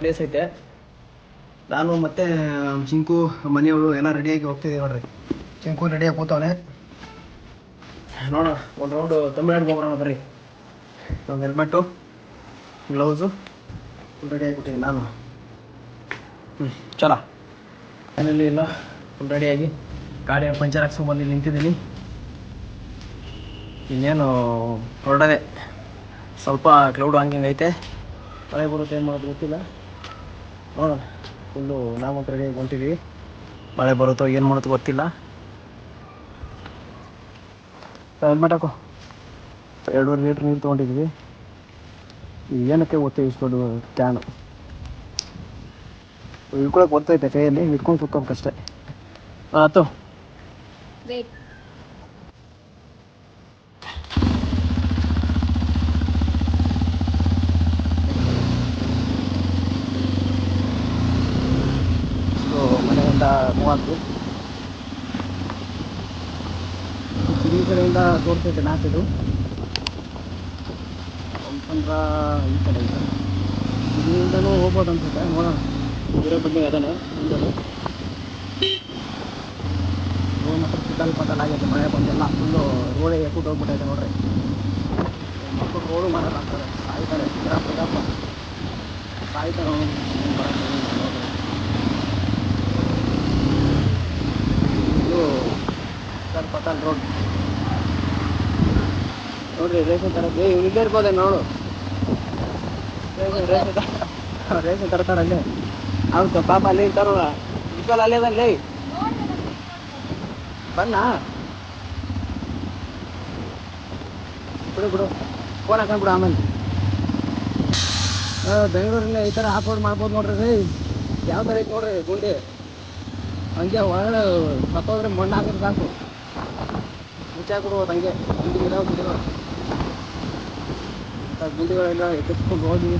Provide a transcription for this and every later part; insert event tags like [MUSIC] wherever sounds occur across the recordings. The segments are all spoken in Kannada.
ಪ್ಲೇಸ್ ಐತೆ. ನಾನು ಮತ್ತೆ ಚಿಂಕು ಮನೆಯವರು ಎಲ್ಲ ರೆಡಿಯಾಗಿ ಹೋಗ್ತಿದ್ದೀವಿ ನೋಡ್ರಿ. ಚಿಂಕು ರೆಡಿಯಾಗಿ ಕೂತವನೆ. ನೋಡೋಣ, ಒಂದು ರೌಂಡು ತಮಿಳ್ನಾಡಿಗೆ ಹೋಗೋಣ ಬರ್ರಿ. ಒಂದು ಹೆಲ್ಮೆಟ್ಟು ಗ್ಲೌಸು ರೆಡಿಯಾಗಿ ಆಗಿಬಿಟ್ಟಿದ್ದೀನಿ ನಾನು. ಹ್ಞೂ ಚಲ. ಫೈನಲಿ ಇಲ್ಲ ರೆಡಿಯಾಗಿ ಗಾಡಿ ಪಂಚರ್ ಹಾಕ್ಸ್ಕೊಂಡು ಬಂದು ಇಲ್ಲಿ ನಿಂತಿದ್ದೀನಿ. ಇನ್ನೇನು ಹೊರಡದೆ. ಸ್ವಲ್ಪ ಕ್ಲೌಡ್ ಹಂಗೆ ಐತೆ. ಮಳೆ ಬರುತ್ತೆ, ಏನು ಮಾಡೋದು ಗೊತ್ತಿಲ್ಲ. ನೋಡೋಣ ಫುಲ್ಲು ನಾವು ರೆಡಿಯಾಗಿ ಹೊಂಟಿವಿ? ಮಳೆ ಬರುತ್ತೋ ಏನು ಮಾಡುತ್ತೋ ಗೊತ್ತಿಲ್ಲ. ಹಾಕೋ ಎರಡೂವರೆ ಲೀಟ್ರ್ ನೀರು ತೊಗೊಂಡಿದ್ವಿ. ಏನಕ್ಕೆ ಗೊತ್ತೇ ಇಷ್ಟು ದೊಡ್ಡ ಕ್ಯಾನು ಇಟ್ಕೊಳಕ್ಕೆ ಗೊತ್ತೈತೆ ಕೈಯಲ್ಲಿ, ಇಟ್ಕೊಂಡು ಕುತ್ಕೋಬೇಕಷ್ಟೇ ಆಯ್ತು ಕಡೆಯಿಂದ ತೋರಿಸ್ತೈತೆ ನಾಲ್ಕಿದು ಅಂತಂದ್ರೆ ಈ ಕಡೆ ಇದೆ. ಇಲ್ಲಿಂದನೂ ಹೋಗ್ಬೋದು ಅನ್ಸುತ್ತೆ, ನೋಡೋಣ. ಬೇರೆ ಬಗ್ಗೆ ಅದಾನೆ ಮುಂದೆ ರೋಡ್ ಸಿಕ್ಕಲ್ ಪಕ್ಕಲ್ ಆಗೈತೆ ಮಳೆ ಬಂದೆಲ್ಲ ಫುಲ್ಲು ರೋಡೇ ಎಕ್ಕುಟ್ಟು ಹೋಗ್ಬಿಟ್ಟೈತೆ ನೋಡ್ರಿ. ಮಕ್ಕಳು ರೋಡು ಮಾಡಲ್ಲ ಅಂತಾರೆ ಸಾಯ್ತಾರೆ ಸಿದ್ದಪ್ಪ ಸಾಯ್ತಾರೆ. ಇದು ಪಕ್ಕಲ್ ರೋಡ್ ನೋಡ್ರಿ ರೇಷನ್ ತರಕ್ಕೆ ಇವ್ರು ಇಲ್ಲೇ ಇರ್ಬೋದೇ ನೋಡು. ರೇಷನ್ ರೇಷನ್ ರೇಷನ್ ತರ್ತಾರಲ್ಲೇ ಅವ್ನು ಪಾಪ ಅಲ್ಲೇ ಇರ್ತಾರಲ್ಲ ಇಸ್ವಲ್ ಅಲ್ಲೇ ಅದಲ್ಲೇ ಬನ್ನ. ಬಿಡು ಬಿಡು. ಫೋನ್ ಹಾಕೊಂಡ್ ಬಿಡು ಆಮೇಲೆ. ಬೆಂಗಳೂರಲ್ಲಿ ಈ ಥರ ಆಫ್ ಮಾಡ್ಬೋದು ನೋಡ್ರಿ ಯಾವ ಥರ ಐತೆ ನೋಡ್ರಿ ಗುಂಡಿ. ಹಂಗೆ ಒಳಗಡೆ ಸತ್ತೋದ್ರೆ ಮಣ್ಣು ಹಾಕಿದ್ರೆ ಸಾಕು ಮುಚ್ಚಾಕ್ಬಿಡ್ಬೋದು ಹಂಗೆ. ಗುಂಡಿ ಗುಂಡಿಗಳು ಇಂಥ ಗುಂಡಿಗಳೆಲ್ಲ ಎತ್ತಿಸ್ಕೊಂಡು ಹೋಗಿ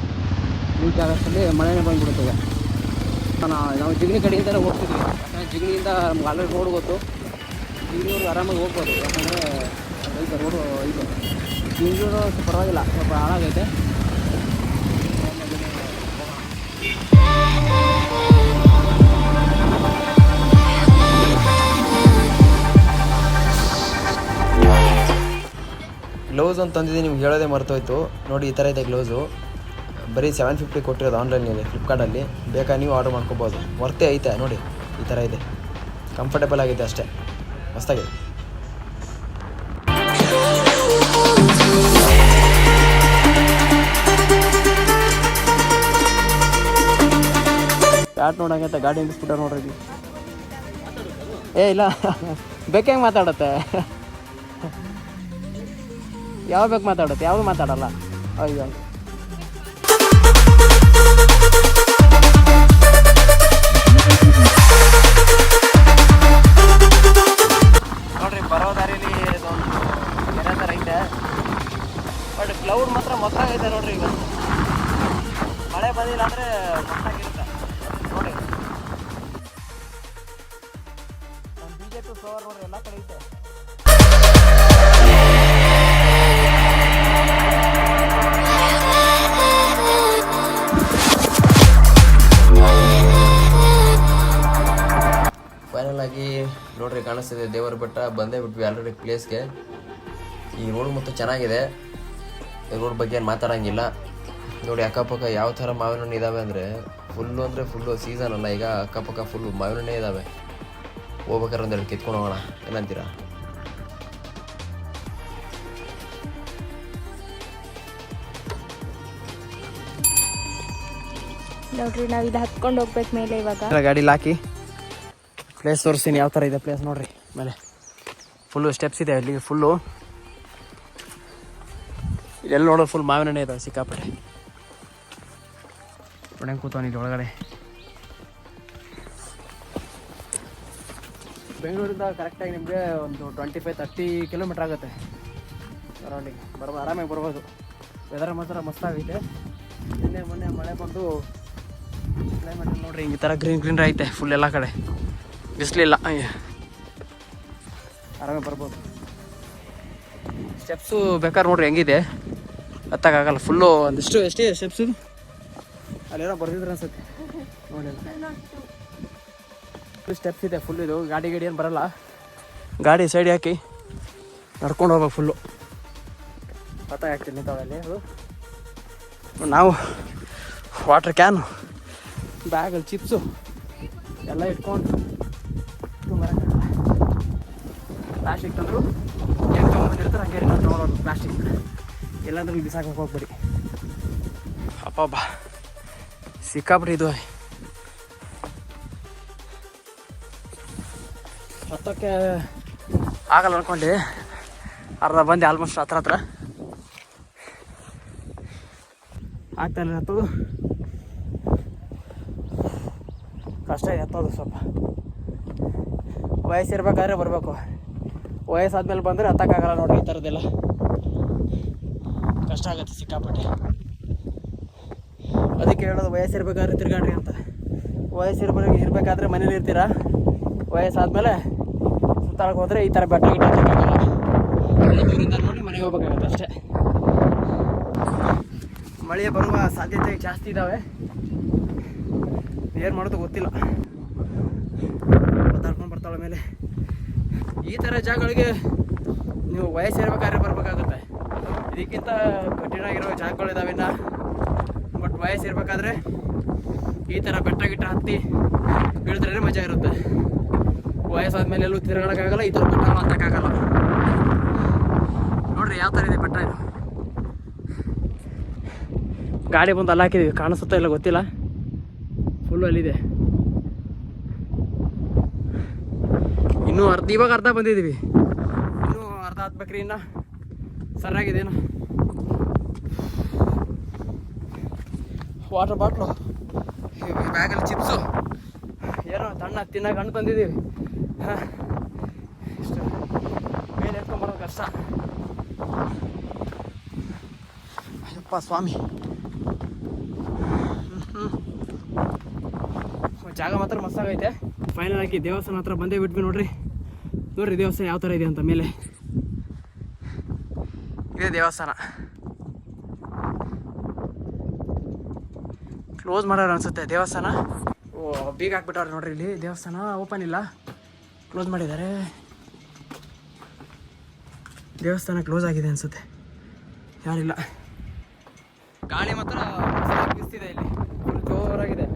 ರೀಚ್ ಆಗೋಷ್ಟರಲ್ಲಿ ಮಳೆನೇ ಬಂದುಬಿಡುತ್ತೆ ನಾವು ಜಿಗಣಿ ಕಡೆಯಿಂದಲೇ ಹೋಗ್ತಿದ್ವಿ. ಯಾಕಂದರೆ ಜಿಗಣಿಯಿಂದ ನಮ್ಗೆ ಆಲ್ರೆಡಿ ರೋಡ್ ಗೊತ್ತು. ಜಿಗಣಿಯವ್ರಿಗೆ ಆರಾಮಾಗಿ ಹೋಗ್ಬೋದು. ಯಾಕಂದರೆ ರೋಡು ಇದು. ಸ್ವಲ್ಪ ಪರವಾಗಿಲ್ಲ. ಸ್ವಲ್ಪ ಹಾಳಾಗೈತೆ. ಗ್ಲೌಸ್ ಅಂತ ತಂದಿದ್ದೀನಿ, ನಿಮ್ಗೆ ಹೇಳೋದೇ ಮರ್ತೋಯ್ತು. ನೋಡಿ, ಈ ಥರ ಇದೆ ಗ್ಲೌಸು ಬರೀ ಸೆವೆನ್ ಫಿಫ್ಟಿ ಕೊಟ್ಟಿರೋದು ಆನ್ಲೈನಲ್ಲಿ ಫ್ಲಿಪ್ಕಾರ್ಟಲ್ಲಿ ಬೇಕಾ ನೀವು ಆರ್ಡರ್ ಮಾಡ್ಕೋಬೋದು. ವರ್ತೆ ಐತೆ, ನೋಡಿ, ಈ ಥರ ಇದೆ. ಕಂಫರ್ಟೇಬಲ್ ಆಗಿದೆ ಅಷ್ಟೇ. ಮಸ್ತಾಗಿದೆ. ಯಾಟ್ ನೋಡಂಗೈತೆ ಗಾಡಿ ನಿಲ್ಲಿಸ್ಬಿಟ್ಟಾರ ನೋಡ್ರಿ. ಏ, ಇಲ್ಲ. [LAUGHS] ಬೇಕಾಗಿ ಮಾತಾಡತ್ತೆ. ಯಾವ ಬೇಕು ಮಾತಾಡುತ್ತೆ? ಯಾವ್ದು ಮಾತಾಡಲ್ಲ. ಅಯ್ಯೋ. ನೋಡ್ರಿ, ಬರೋ ದಾರಿಲಿ ಇದೊಂದು ಕೆರೆ ಥರ ಐತೆ. ಬಟ್ ಕ್ಲೌಡ್ ಮಾತ್ರ ಮೊಸರಾಗೈತೆ ನೋಡ್ರಿ ಈಗ ಮಳೆ ಬಂದಿಲ್ಲ ಅಂದರೆ ಮೊತ್ತಾಗಿರುತ್ತೆ ನೋಡಿ ಬಿ ಜೆ ಫ್ಲವರ್ ನೋಡ್ರಿ, ಎಲ್ಲ ಕಡೆ ಐತೆ. ಫೈನಲ್ ಆಗಿ ನೋಡ್ರಿ ಕಾಣಿಸ್ತಿದೆ ದೇವರ ಬೆಟ್ಟ ಬಂದೇ ಬಿಟ್ವಿ ಆಲ್ರೆಡಿ ಪ್ಲೇಸ್ಗೆ ಈ ರೋಡ್ ಮತ್ತು ಚೆನ್ನಾಗಿದೆ. ಈ ರೋಡ್ ಬಗ್ಗೆ ಏನು ಮಾತಾಡಂಗಿಲ್ಲ. ನೋಡಿ ಅಕ್ಕಪಕ್ಕ ಯಾವ ಥರ ಮಾವಿನ ಹಣ್ಣು ಇದ್ದಾವೆ ಅಂದರೆ ಫುಲ್ಲು ಅಂದರೆ ಫುಲ್ಲು ಸೀಸನ್ ಅಲ್ಲ ಈಗ ಅಕ್ಕಪಕ್ಕ ಫುಲ್ಲು ಮಾವಿನ ಹಣ್ಣೇ ಇದ್ದಾವೆ ಹೋಗ್ಬೇಕಾದ್ರೆ ಒಂದೆರಡು ಕಿತ್ಕೊಂಡು ಹೋಗೋಣ ಏನಂತೀರಾ? ನೋಡ್ರಿ ನಾವು ಇಲ್ಲಿ ಹತ್ಕೊಂಡು ಹೋಗ್ಬೇಕು ಮೇಲೆ ಇವಾಗ. ಗಾಡಿ ಹಾಕಿ ಪ್ಲೇಸ್ ತೋರಿಸ್ತೀನಿ, ಯಾವ ಥರ ಇದೆ ಪ್ಲೇಸ್ ನೋಡ್ರಿ. ಮೇಲೆ. ಫುಲ್ಲು ಸ್ಟೆಪ್ಸ್ ಇದೆ ಅಲ್ಲಿ ಫುಲ್ಲು ಎಲ್ಲಿ ನೋಡೋದು ಫುಲ್ ಮಾವಿನ ಹಣ್ಣೆ ಇದಾವೆ ಸಿಕ್ಕಾಪಟ್ಟೆ. ಒಣಗೆ ಕೂತವನಿ ಇಲ್ಲಿ ಒಳಗಡೆ. ಬೆಂಗಳೂರಿಂದ ಕರೆಕ್ಟಾಗಿ ನಿಮಗೆ ಒಂದು ಟ್ವೆಂಟಿ ಫೈವ್ ತರ್ಟಿ ಕಿಲೋಮೀಟ್ರ್ ಆಗುತ್ತೆ. ಸರೌಂಡಿಂಗ್ ಬರ್ಬೋದು ಆರಾಮಾಗಿ ಬರ್ಬೋದು. ವೆದರ್ ಮಾತ್ರ ಮಸ್ತಾಗೈತೆ ನಿನ್ನೆ, ಮೊನ್ನೆ ಮಳೆ ಬಂದು ಕ್ಲೈಮೇಟ್ ನೋಡ್ರಿ, ಈ ಥರ ಗ್ರೀನ್ ಗ್ರೀನ್ ಐತೆ ಫುಲ್ ಎಲ್ಲ ಕಡೆ. ಬಿಸಿಲಿಲ್ಲ. ಆರಾಮಾಗಿ ಬರ್ಬೋದು. ಸ್ಟೆಪ್ಸು ಬೇಕಾದ್ರೆ ನೋಡ್ರಿ, ಹೆಂಗಿದೆ? ಹತ್ತಕ್ಕಾಗಲ್ಲ ಫುಲ್ಲು ಒಂದಿಷ್ಟು ಎಷ್ಟೇ ಸ್ಟೆಪ್ಸು ಅಲ್ಲೇನೋ ಬರ್ದಿದ್ರು ಅನ್ಸುತ್ತೆ. ನೋಡಿಲ್ಲ ಸ್ಟೆಪ್ಸ್ ಇದೆ ಫುಲ್ ಇದು. ಗಾಡಿ ಗಾಡಿ ಏನು ಬರಲ್ಲ. ಗಾಡಿ ಸೈಡ್ ಹಾಕಿ ನಡ್ಕೊಂಡು ಹೋಗ್ಬೇಕು ಫುಲ್ಲು ಹತ್ತಾಗ್ತೀನಿ ನಿಂತಾವಲ್ಲಿ ಅದು. ನಾವು ವಾಟರ್ ಕ್ಯಾನು ಬ್ಯಾಗಲ್ಲಿ ಚಿಪ್ಸು ಎಲ್ಲ ಇಟ್ಕೊಂಡು ಪ್ಲಾಸ್ಟಿಕ್ ತಂದರು. ಹೆಂಗೆ ತೊಗೊಂಡ್ಬಂದಿರ್ತಾರೆ ಹಂಗೆ ತೊಗೊಳೋದು ಪ್ಲಾಸ್ಟಿಕ್. ಎಲ್ಲಾದ್ರೂ ಬಿಸಾಕ ಹೋಗ್ಬೇಡಿ. ಅಪ್ಪ ಬಾ. ಸಿಕ್ಕಾಬಿಡಿ ಇದು. ಹತ್ತಕ್ಕೆ ಆಗಲ್ಲ ಅನ್ಕೊಂಡು. ಅರ್ಧ ಬಂದು ಆಲ್ಮೋಸ್ಟ್ ಹತ್ರ ಹತ್ರ. ಆಗ್ತಾ ಇಲ್ಲ ಹತ್ತೋದು ಕಷ್ಟ ಎತ್ತೋದು ಸ್ವಲ್ಪ. ವಯಸ್ಸಿರ್ಬೇಕಾದ್ರೆ ಬರಬೇಕು. ವಯಸ್ಸಾದ್ಮೇಲೆ ಬಂದರೆ ಹತ್ತಕ್ಕಾಗಲ್ಲ ನೋಡಿ ಈ ಥರದ್ದೆಲ್ಲ. ಕಷ್ಟ ಆಗುತ್ತೆ ಸಿಕ್ಕಾಪಟ್ಟೆ. ಅದಕ್ಕೆ ಹೇಳೋದು ವಯಸ್ಸಿರ್ಬೇಕಾದ್ರೆ ತಿರ್ಗಾಡ್ರಿ ಅಂತ. ವಯಸ್ಸಿರ್ಬೇಕು ಇರಬೇಕಾದ್ರೆ ಮನೇಲಿ ಇರ್ತೀರಾ? ವಯಸ್ಸಾದ್ಮೇಲೆ ಸುತ್ತಾಡಕ್ಕೆ ಹೋದರೆ ಈ ಥರ ಬೆಟ್ಟ ಗಿಟ್ಟ ದೂರಿಂದ ನೋಡಿ ಮನೆಗೆ ಹೋಗ್ಬೇಕಾಗತ್ತೆ ಅಷ್ಟೇ. ಮಳೆ ಬರುವ ಸಾಧ್ಯತೆ ಜಾಸ್ತಿ ಇದ್ದಾವೆ ಏನು ಮಾಡೋದು ಗೊತ್ತಿಲ್ಲ. ಬರ್ತಾಳೆ ಮೇಲೆ. ಈ ಥರ ಜಾಗಗಳಿಗೆ ನೀವು ವಯಸ್ಸಿರ್ಬೇಕಾದ್ರೆ ಬರಬೇಕಾಗುತ್ತೆ. ಇದಕ್ಕಿಂತ ಕಠಿಣ ಆಗಿರೋ ಜಾಗಗಳಿದಾವಿನ್ನ ಬಟ್ ವಯಸ್ಸಿರ್ಬೇಕಾದ್ರೆ ಈ ಥರ ಬೆಟ್ಟ ಗಿಟ್ಟ ಹತ್ತಿ ಇಳಿದ್ರೆ ಮಜಾ ಇರುತ್ತೆ. ವಯಸ್ಸಾದ್ಮೇಲೆ ಎಲ್ಲೂ ತಿರುಗಾಡೋಕ್ಕಾಗಲ್ಲ, ಈ ಥರ ಬೆಟ್ಟ ಹತ್ತಕ್ಕಾಗಲ್ಲ ನೋಡ್ರಿ ಯಾವ ಥರ ಇದೆ ಬೆಟ್ಟ ಇದು. ಗಾಡಿ ಬಂದು ಅಲ್ಲಿ ಕಾಣಿಸುತ್ತೋ ಕಾಣಿಸುತ್ತಾ ಇಲ್ಲ ಗೊತ್ತಿಲ್ಲ. ಫುಲ್ಲು ಅಲ್ಲಿದೆ. ಇನ್ನೂ ಅರ್ಧ ಇವಾಗ ಅರ್ಧ ಬಂದಿದ್ದೀವಿ. ಇನ್ನೂ ಅರ್ಧ ಹತ್ಬೇಕ್ರಿ ಇನ್ನ. ಸರಿಯಾಗಿದೇನು. ವಾಟರ್ ಬಾಟ್ಲು ಬ್ಯಾಗಲ್ಲಿ ಚಿಪ್ಸು ಏನೋ ತಣ್ಣ ತಿನ್ನಕ್ಕೆ ಹಣ್ಣು ಬಂದಿದ್ದೀವಿ. ಇಷ್ಟು ಮೇಲೆ ಎತ್ಕೊಂಬರೋದು ಕಷ್ಟ. ಅಯ್ಯಪ್ಪ ಸ್ವಾಮಿ. ಜಾಗ ಮಾತ್ರ ಮಸ್ತಾಗೈತೆ ಫೈನಲ್ ಆಗಿ ದೇವಸ್ಥಾನ ಹತ್ರ ಬಂದೇ ಬಿಟ್ವಿ ನೋಡ್ರಿ. ನೋಡ್ರಿ ದೇವಸ್ಥಾನ ಯಾವ ಥರ ಇದೆ ಅಂತ ಮೇಲೆ. ಇದೇ ದೇವಸ್ಥಾನ. ಕ್ಲೋಸ್ ಮಾಡೋರು ಅನ್ಸುತ್ತೆ ದೇವಸ್ಥಾನ. ಓ, ಬೀಗ ಹಾಕ್ಬಿಟ್ಟವ್ರೆ ನೋಡ್ರಿ ಇಲ್ಲಿ. ದೇವಸ್ಥಾನ ಓಪನ್ ಇಲ್ಲ. ಕ್ಲೋಸ್ ಮಾಡಿದ್ದಾರೆ. ದೇವಸ್ಥಾನ ಕ್ಲೋಸ್ ಆಗಿದೆ ಅನ್ಸುತ್ತೆ. ಯಾರಿಲ್ಲ. ಗಾಳಿ ಮಾತ್ರ ಬಿಸ್ತಿದೆ ಇಲ್ಲಿ. ಜೋರಾಗಿದೆ.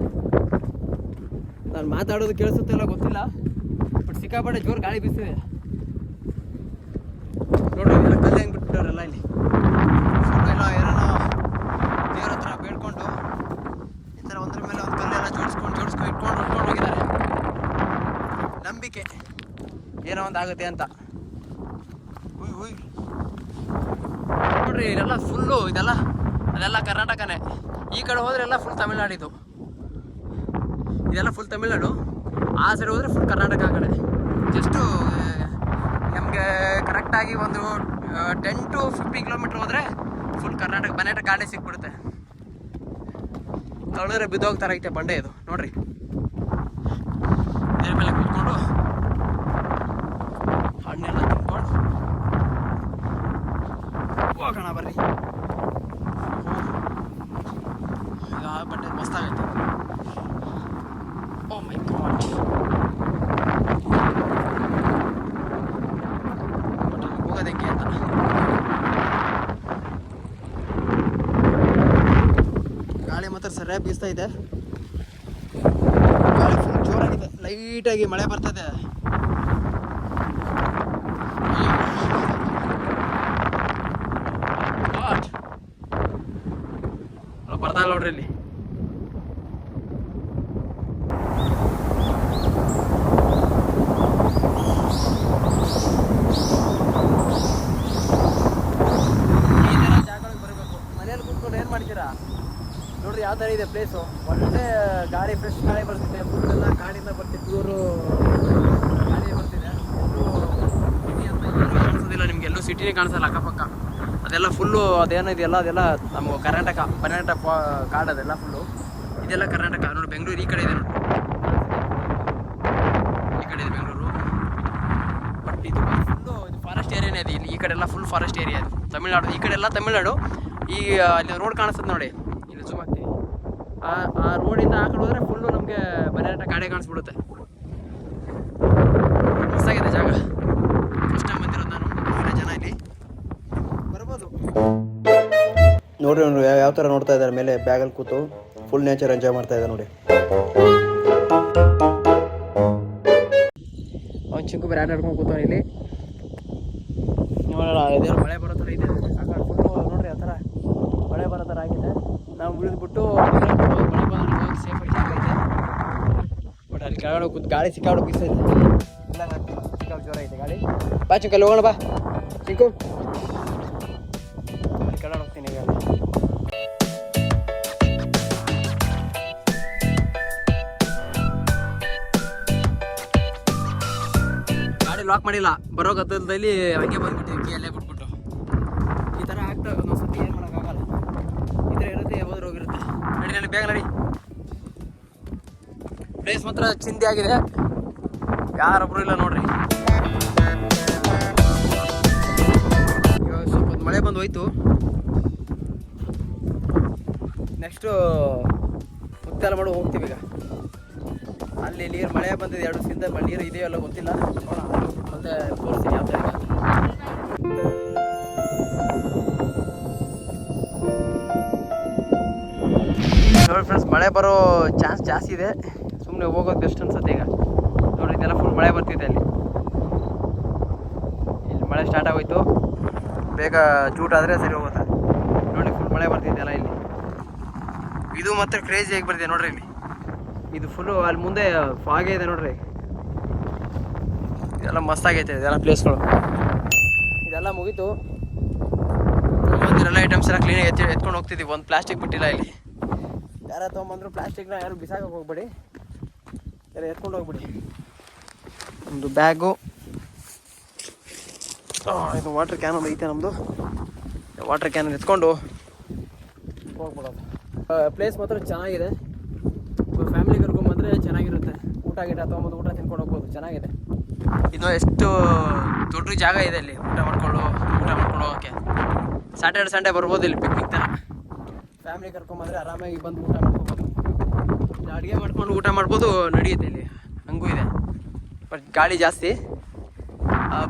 ನಾನು ಮಾತಾಡೋದು ಕೇಳಿಸುತ್ತೆ ಇಲ್ಲ ಗೊತ್ತಿಲ್ಲ. ಸಿಕ್ಕಾಪಟ್ಟೆ ಜೋರು ಗಾಳಿ ಬೀಸಿದೆ. ನೋಡ್ರಿ ಕಲ್ಲು ಹೆಂಗೆ ಬಿಟ್ಬಿಟ್ಟವ್ರೆಲ್ಲ ಇಲ್ಲಿ. ಸ್ವಲ್ಪ ಎಲ್ಲ ಏನೋ ದೇವ್ರ ಹತ್ರ ಬೇಡ್ಕೊಂಡು ಈ ಥರ ಒಂದ್ರ ಮೇಲೆ ಒಂದು ಕಲ್ಲೆಲ್ಲ ಜೋಡಿಸ್ಕೊಂಡು ಜೋಡಿಸ್ಕೊಂಡು ಇಟ್ಕೊಂಡು ಇಟ್ಕೊಂಡು ಹೋಗಿದ್ದಾರೆ. ನಂಬಿಕೆ ಏನೋ ಒಂದು ಆಗುತ್ತೆ ಅಂತ. ಹುಯ್ ಹುಯ್ ನೋಡ್ರಿ, ಇದೆಲ್ಲ ಫುಲ್ಲು ಇದೆಲ್ಲ, ಅದೆಲ್ಲ ಕರ್ನಾಟಕನೇ. ಈ ಕಡೆ ಹೋದ್ರೆ ಎಲ್ಲ ಫುಲ್ ತಮಿಳ್ನಾಡು ಇದು ಇದೆಲ್ಲ ಫುಲ್ ತಮಿಳ್ನಾಡು. ಆ ಸೈಡ್ ಹೋದ್ರೆ ಫುಲ್ ಕರ್ನಾಟಕ ಆ ಕಡೆ. ಜಸ್ಟು ನಮಗೆ ಕರೆಕ್ಟಾಗಿ ಒಂದು ಟೆನ್ ಟು ಫಿಫ್ಟಿ ಕಿಲೋಮೀಟ್ರ್ ಹೋದರೆ ಫುಲ್ ಕರ್ನಾಟಕ ಬನೇಟ ಗಾಡಿ ಸಿಕ್ಬಿಡುತ್ತೆ. ತಳಿದ್ರೆ ಬಿದ್ದೋಗ್ತಾರೈತೆ ಬಂಡೆ ಇದು ನೋಡ್ರಿ ಇದ್ರ ಮೇಲೆ ಕೂತ್ಕೊಂಡು ಹಣ್ಣೆಲ್ಲ ತಿನ್ಕೊಂಡು ಹೋಗೋಣ ಬರ್ರಿ ಈಗ ಬಂಡೆ ಮಸ್ತಾಗೈತೆ ಓ ಮೈ ಗಾಡ್ ಹೋಗೋದು ಹೆಂಗೆ ಅಂತ ಗಾಳಿ ಬೀಸ್ತಾ ಇದೆ ಜೋರಾಗಿದೆ ಲೈಟಾಗಿ ಮಳೆ ಬರ್ತಾ What? ಅಲ್ಲ, ಬರ್ತಾ ಇಲ್ಲ ನೋಡ್ರಿ ಇಲ್ಲಿ ಈ ಥರ ಜಾಗಗಳಿಗೆ ಬರಬೇಕು ಮನೇಲಿ ಕೂತ್ಕೊಂಡು ಏನು ಮಾಡ್ತೀರಾ ನೋಡ್ರಿ ಯಾವ ಥರ ಇದೆ ಪ್ಲೇಸು ಒಳ್ಳೆ ಗಾಳಿ ಫ್ರೆಶ್ ಗಾಳಿ ಬರ್ತಿದೆ ಫುಲ್ ಎಲ್ಲ ಕಾಡಿಂದ ಬರ್ತಿದೆ ಪ್ಯೂರು ಗಾಳಿ ಬರ್ತಿದೆ ಸಿಟಿ ಅಂತ ಏನೂ ಕಾಣಿಸೋದಿಲ್ಲ ನಿಮ್ಗೆ ಎಲ್ಲೂ ಸಿಟಿನೇ ಕಾಣಿಸಲ್ಲ ಅಕ್ಕಪಕ್ಕ. ಅದೆಲ್ಲ ಫುಲ್ಲು ಅದೇನೋ ಇದೆಯಲ್ಲ, ಅದೆಲ್ಲ ನಮ್ಮ ಕರ್ನಾಟಕ ಕರ್ನಾಟಕ ಕಾಡು ಅದೆಲ್ಲ ಫುಲ್ಲು ಇದೆಲ್ಲ ಕರ್ನಾಟಕ, ನೋಡಿ ಬೆಂಗಳೂರು ಈ ಕಡೆ ಇದೆ ಈ ಕಡೆ ಇದೆ ಬೆಂಗಳೂರು. ಬಟ್ ಇದು ಫುಲ್ಲು ಇದು ಫಾರೆಸ್ಟ್ ಏರಿಯಾನೇ ಇದೆ. ಇಲ್ಲಿ ಈ ಕಡೆ ಎಲ್ಲ ಫುಲ್ ಫಾರೆಸ್ಟ್ ಏರಿಯಾ ಇದೆ. ತಮಿಳ್ನಾಡು, ಈ ಕಡೆ ಎಲ್ಲ ತಮಿಳ್ನಾಡು. ಈ ಅಲ್ಲಿ ರೋಡ್ ಕಾಣಿಸ್ತದೆ ನೋಡಿ. ಇಲ್ಲಿ ಜೂಮ್ ಆ ಆ ರೋಡಿಂದ ಆ ಕಡೆ ಹೋದ್ರೆ ಫುಲ್ಲು ನಮಗೆ ಬನ್ನೇಟ ಕಾಡೆ ಕಾಣಿಸ್ಬಿಡುತ್ತೆ. ಹೊಸಾಗಿದೆ ಜಾಗ. ಮೇಲೆ ಬ್ಯಾಗಲ್ಲಿ ಕೂತು ಫುಲ್ ನೇಚರ್ ಎಂಜಾಯ್ ಮಾಡ್ತಾ ಇದ್ದ ನೋಡಿ. ಅವ್ನು ಚಿಕ್ಕ ಬ್ರ್ಯಾಂಡ್ ಹಿಡ್ಕೊಂಡು ಆಡ್ಕೊಂಡು ಇಲ್ಲಿ. ಇದೇನು ಮಳೆ ಬರೋ ಥರ ಇದೆ. ನೋಡ್ರಿ ಆ ಥರ ಮಳೆ ಬರೋ ಥರ ಆಗಿದೆ. ನಾವು ಉಳಿದ್ಬಿಟ್ಟು ಮಳೆ ಬಂದ್ರೆ ಸೇಫ್ ಆಗಿ ಆಗೈತೆ ಬಟ್ ಅಲ್ಲಿ ಕೆಳಗಡೆ ಕೂತು ಗಾಳಿ ಸಿಕ್ಕಾಡೋ ಬಿಸೈತೆ ಇಲ್ಲ ಸಿಕ್ಕಾಗ ಜ್ವರ ಐತೆ ಗಾಳಿ. ಬಾ ಚಿಕ್ಕಲ್ಲಿ ಹೋಗೋಣ, ಬಾ. ಚಿಂಕು ಮಾಡಿಲ್ಲ. ಬರೋ ಗದ್ದಲದಲ್ಲಿ ಹಂಗೆ ಬಂದ್ಬಿಟ್ಟು ಕೀ ಅಲ್ಲೇ ಬಿಟ್ಬಿಟ್ಟು ಈ ಥರ ಆಗ್ತಾ ಒಂದು ಸತಿ ಏನು ಮಾಡೋಕ್ಕಾಗಲ್ಲ ಈ ಥರ ಇರುತ್ತೆ ಯಾವ್ದು ಹೋಗಿರುತ್ತೆ ನಡಿ ನಡಿ, ಬೇಗ ನಡಿ. ಪ್ಲೇಸ್ ಮಾತ್ರ ಚಿಂದಿ ಆಗಿದೆ. ಯಾರೊಬ್ಬರು ಇಲ್ಲ ನೋಡ್ರಿ. ಸ್ವಲ್ಪ ಮಳೆ ಬಂದು ಹೋಯ್ತು. ನೆಕ್ಸ್ಟು ಮುತ್ತೆಲ್ಲ ಮಾಡು ಹೋಗ್ತೀವಿ ಈಗ. ಅಲ್ಲಿ ನೀರು ಮಳೆ ಬಂದಿದೆ, ಎರಡು ದಿವಸದಿಂದ ನೀರು ಇದೆಯೋ ಅಲ್ಲ ಗೊತ್ತಿಲ್ಲ. ನೋಡೋಣ. ಮತ್ತೆ ತೋರಿಸ್ತೀನಿ ಯಾವ ನೋಡಿ ಫ್ರೆಂಡ್ಸ್ ಮಳೆ ಬರೋ ಚಾನ್ಸ್ ಜಾಸ್ತಿ ಇದೆ. ಸುಮ್ಮನೆ ಹೋಗೋದು ಬೆಸ್ಟ್ ಅನ್ಸುತ್ತೆ ಈಗ. ನೋಡಿ ಇದೆಲ್ಲ ಫುಲ್ ಮಳೆ ಬರ್ತಿದೆ ಅಲ್ಲಿ. ಇಲ್ಲಿ ಮಳೆ ಸ್ಟಾರ್ಟ್ ಆಗೋಯ್ತು. ಬೇಗ ಜೂಟ್ ಆದರೆ ಸರಿ ಹೋಗುತ್ತೆ. ನೋಡಿ ಫುಲ್ ಮಳೆ ಬರ್ತಿದೆಯಲ್ಲ ಇಲ್ಲಿ. ಇದು ಮತ್ತೆ ಕ್ರೇಜಿ ಆಗಿ ಬರ್ತಿದೆ ನೋಡ್ರಿ ಇಲ್ಲಿ. ಇದು ಫುಲ್ಲು ಅಲ್ಲಿ ಮುಂದೆ ಫಾಗೆ ಇದೆ ನೋಡ್ರಿ. ಇದೆಲ್ಲ ಮಸ್ತಾಗೈತೆ ಇದೆಲ್ಲ ಪ್ಲೇಸ್ಗಳು ಇದೆಲ್ಲ ಮುಗೀತು. ಎಲ್ಲ ಐಟಮ್ಸ್ ಎಲ್ಲ ಕ್ಲೀನಾಗಿ ಎತ್ತಿ ಎತ್ಕೊಂಡು ಹೋಗ್ತಿದ್ದೀವಿ ಒಂದು ಪ್ಲಾಸ್ಟಿಕ್ ಬಿಟ್ಟಿಲ್ಲ ಇಲ್ಲಿ. ಯಾರು ತೊಗೊಂಬಂದ್ರು ಪ್ಲಾಸ್ಟಿಕ್ನ ಯಾರು ಬಿಸಾಕಕ್ಕೆ ಹೋಗ್ಬೇಡಿ. ಎಲ್ಲ ಎತ್ಕೊಂಡು ಹೋಗ್ಬಿಡಿ. ಒಂದು ಬ್ಯಾಗು. ಇದು ವಾಟರ್ ಕ್ಯಾನ್ ಒಂದು ಐತೆ ನಮ್ಮದು ವಾಟರ್ ಕ್ಯಾನ್ ಎತ್ಕೊಂಡು ಹೋಗ್ಬಿಡೋದು. ಪ್ಲೇಸ್ ಮಾತ್ರ ಚೆನ್ನಾಗಿದೆ. ಊಟ ಗೀಟ ತೊಗೊಂಬಂದು ಊಟ ತಿನ್ಕೊಂಡು ಹೋಗ್ಬೋದು. ಚೆನ್ನಾಗಿದೆ. ಇದು ಎಷ್ಟು ದೊಡ್ಡ ಜಾಗ ಇದೆ ಇಲ್ಲಿ. ಊಟ ಮಾಡ್ಕೊಂಡು ಊಟ ಮಾಡ್ಕೊಂಡು ಹೋಗೋಕೆ ಸ್ಯಾಟರ್ಡೆ ಸಂಡೇ ಬರ್ಬೋದು ಇಲ್ಲಿ ಪಿಕ್ನಿಕ್ ಥರ ಫ್ಯಾಮಿಲಿ ಕರ್ಕೊಂಬಂದ್ರೆ ಆರಾಮಾಗಿ ಬಂದು ಊಟ ಮಾಡ್ಕೊಬೋದು. ಅಡುಗೆ ಮಾಡ್ಕೊಂಡು ಊಟ ಮಾಡ್ಬೋದು ನಡೆಯುತ್ತೆ ಇಲ್ಲಿ. ಹಂಗೂ ಇದೆ. ಬಟ್ ಗಾಳಿ ಜಾಸ್ತಿ.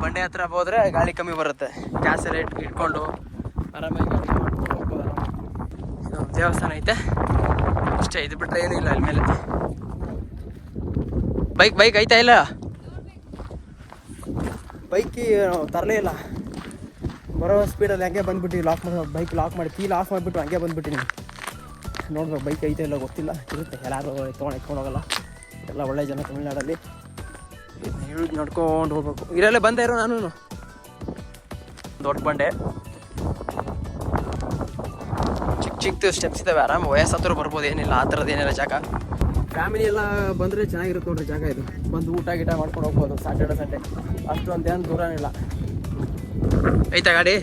ಬಂಡೆ ಹತ್ರ ಹೋದ್ರೆ ಗಾಳಿ ಕಮ್ಮಿ ಬರುತ್ತೆ. ಗ್ಯಾಸ್ ಎಲ್ಲ ಇಟ್ ಇಟ್ಕೊಂಡು ಆರಾಮಾಗಿ ಅಡುಗೆ ಮಾಡ್ಕೊಂಡು ಹೋಗ್ಬೋದು. ದೇವಸ್ಥಾನ ಐತೆ. ಅಷ್ಟೇ ಇದು ಬಿಟ್ಟರೆ ಏನೂ ಇಲ್ಲ ಅಲ್ಲಿ ಮೇಲೆ. ಬೈಕ್ ಬೈಕ್ ಐತಾ ಇಲ್ಲ? ಬೈಕ್ ತರಲೇ ಇಲ್ಲ. ಬರೋ ಸ್ಪೀಡಲ್ಲಿ ಹಂಗೆ ಬಂದ್ಬಿಟ್ಟು ಲಾಕ್ ಮಾಡಿ, ಬೈಕ್ ಲಾಕ್ ಮಾಡಿ, ಕೀ ಲಾಕ್ ಮಾಡಿಬಿಟ್ಟು ಹಂಗೆ ಬಂದ್ಬಿಟ್ಟಿನಿ. ನೋಡಿದ್ರೆ ಬೈಕ್ ಐತೆ ಇಲ್ಲ ಗೊತ್ತಿಲ್ಲ, ಇರುತ್ತೆ. ಎಲ್ಲರೂ ತೊಗೊಂಡು ಎತ್ಕೊಂಡು ಹೋಗಲ್ಲ. ಎಲ್ಲ ಒಳ್ಳೆ ಜನ ತಮಿಳ್ನಾಡಲ್ಲಿ. ನಡ್ಕೊಂಡು ಹೋಗ್ಬೇಕು. ಇರಲ್ಲೇ ಬಂದೆ ಇರೋ ನಾನು ದೊಡ್ಡ ಬಂಡೆ. ಚಿಕ್ಕ ಚಿಕ್ಕ ಸ್ಟೆಪ್ಸ್ ಇದ್ದಾವೆ ಆರಾಮ ವಯಸ್ಸಾದ್ರೂ ಬರ್ಬೋದು, ಏನಿಲ್ಲ, ಆ ಥರದ್ದು ಏನಿಲ್ಲ ಜಾಗ. ಫ್ಯಾಮಿಲಿ ಎಲ್ಲ ಬಂದರೆ ಚೆನ್ನಾಗಿರುತ್ತೆ ನೋಡ್ರಿ ಜಾಗ ಇದು. ಬಂದು ಊಟ ಗೀಟ ಮಾಡ್ಕೊಂಡು ಹೋಗ್ಬೋದು ಸಂಡೇ ಅಷ್ಟು ಏನು ದೂರ ಇಲ್ಲ. ಐತಾ ಗಾಡಿ?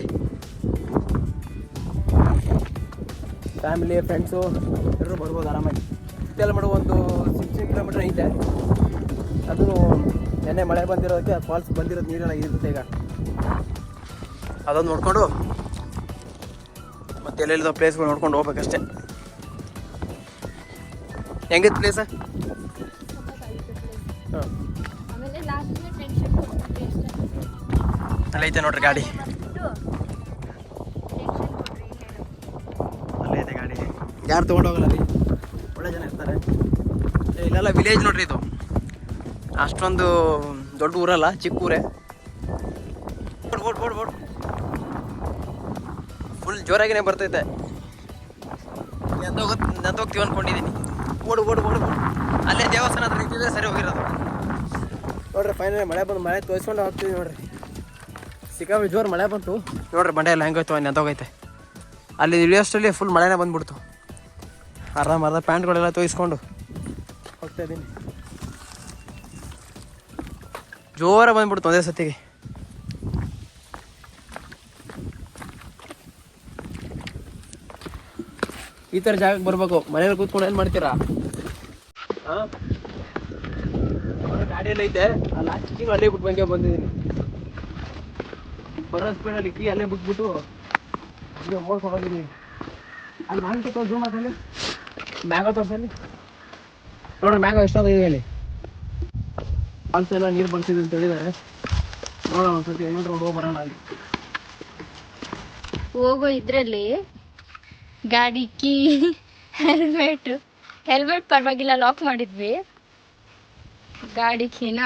ಫ್ಯಾಮಿಲಿ ಫ್ರೆಂಡ್ಸು ಎಲ್ಲರೂ ಬರ್ಬೋದು ಆರಾಮಾಗಿ. ಇಷ್ಟೆಲ್ಲ ಮಾಡುವ ಒಂದು ಸಿಕ್ಸ್ಟೀನ್ ಕಿಲೋಮೀಟ್ರ್ ಐತೆ. ಅದು ನೆನ್ನೆ ಮಳೆ ಬಂದಿರೋದಕ್ಕೆ ಫಾಲ್ಸ್ ಬಂದಿರೋದು ನೀರೆಲ್ಲ ಇರುತ್ತೆ ಈಗ. ಅದೊಂದು ನೋಡಿಕೊಂಡು ಮತ್ತೆ ಎಲ್ಲೆಲ್ಲದೋ ಪ್ಲೇಸ್ಗಳು ನೋಡ್ಕೊಂಡು ಹೋಗ್ಬೇಕಷ್ಟೆ. ಹೆಂಗಿತ್ತು ಪ್ಲೇಸ್ ಅಲ್ಲೈತೆ ನೋಡ್ರಿ ಗಾಡಿ. ಅಲ್ಲೇ ಇದೆ ಗಾಡಿ. ಯಾರು ತೊಗೊಂಡೋಗಲ್ಲ ರೀ ಒಳ್ಳೆ ಜನ ಇರ್ತಾರೆ. ಇಲ್ಲೆಲ್ಲ ವಿಲೇಜ್ ನೋಡ್ರಿ ಇದು. ಅಷ್ಟೊಂದು ದೊಡ್ಡ ಊರಲ್ಲ ಚಿಕ್ಕ ಊರೇ. ಓಡ್ ಓಡ್ ಓಡ್ ಓಡ್. ಫುಲ್ ಜೋರಾಗಿನೇ ಬರ್ತೈತೆ. ನೆಂದೋಗ ನೆಂದೋಗ್ತೀವಿ ಅನ್ಕೊಂಡಿದ್ದೀನಿ ಓಡು ಓಡು ಓಡು ಅಲ್ಲೇ ದೇವಸ್ಥಾನ ಹತ್ರ ನಿಂತಿದ್ರೆ ಸರಿ ಹೋಗಿರೋದು. ನೋಡ್ರಿ ಫೈನಲ್ ಮಳೆ ಬಂದು ಮಳೆ ತೋರಿಸ್ಕೊಂಡು ಹೋಗ್ತೀವಿ ನೋಡ್ರಿ. ಸಿಕ್ಕಾಪಟ್ಟೆ ಜೋರು ಮಳೆ ಬಂತು. ನೋಡ್ರಿ ಬಂಡೆ ಎಲ್ಲ ಹೆಂಗೋಯ್ತು ಹೋಗೈತೆ. ಅಲ್ಲಿ ಇಳಿಯೋಷ್ಟರಲ್ಲಿ ಫುಲ್ ಮಳೆನೇ ಬಂದ್ಬಿಡ್ತು. ಅರ್ಧ ಅರ್ಧ ಪ್ಯಾಂಟ್ಗಳೆಲ್ಲ ತೋಯಿಸ್ಕೊಂಡು ಹೋಗ್ತಾ ಇದ್ದೀನಿ ಜೋರ ಬಂದ್ಬಿಡ್ತು ಒಂದೇ ಸತಿಗೆ. ಈ ಥರ ಜಾಗಕ್ಕೆ ಬರಬೇಕು. ಮನೇಲಿ ಕೂತ್ಕೊಂಡು ಏನು ಮಾಡ್ತೀರಾ? ಗಾಡಿಯಲ್ಲಿ ಐತೆ? ಅಲ್ಲಿ ಅಚ್ಚಿಗೆ ಅಲ್ಲೇ ಬಿಟ್ಟು ಬಂಗೆ ಬಂದಿದ್ದೀನಿ. ಬರೋ ಸ್ಪೀಡಲ್ಲಿ ಕೀ ಅಲ್ಲೇ ಬಿಟ್ಬಿಟ್ಟು ಹಂಗೆ ಓಡ್ಕೊಂಡು ಅಲ್ಲಿ ನಾನು ಝೂಮ್ ಹಾಕಲ್ಲಿ. ಮ್ಯಾಂಗೋ ತೋರ್ಸಲ್ಲಿ ನೋಡ್ರಿ ಮ್ಯಾಂಗೋ ಎಷ್ಟೊಂದು ಹೇಳಿ. ಅಲ್ಸೆಲ್ಲ ನೀರು ಬರ್ತಿದೆ ಅಂತ ಹೇಳಿದ್ದಾರೆ. ನೋಡೋಣ ಒಂದ್ಸತಿ ಏನಾದ್ರು ಹೋಗಿ ಬರೋಣ ಅಲ್ಲಿ. ಹೋಗೋ ಇದರಲ್ಲಿ ಗಾಡಿ ಕೀ ಹೆಲ್ಮೆಟ್ ಹೆಲ್ಮೆಟ್ ಪರವಾಗಿಲ್ಲ ಲಾಕ್ ಮಾಡಿದ್ವಿ. ಗಾಡಿ ಕೀನ